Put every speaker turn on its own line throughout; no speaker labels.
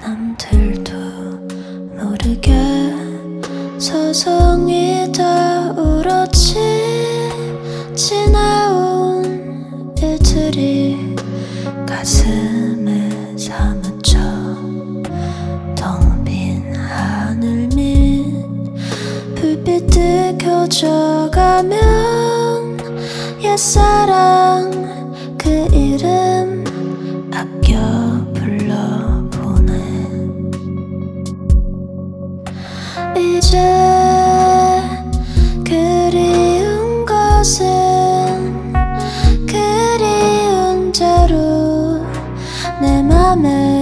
남들도 모르게 서성이 다 울었지. 지나온 일들이 가슴에 사무쳐 텅빈 하늘 밑 불빛들 켜져가면 옛사랑 이제 그리운 것은 그리운 대로 내 맘에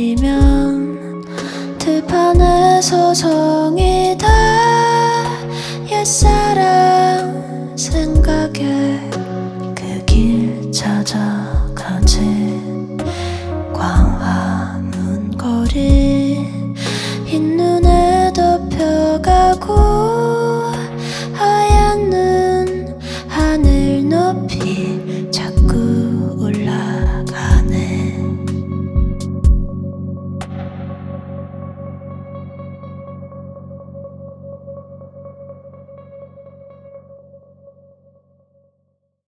내리면 들판에 서성이다 옛사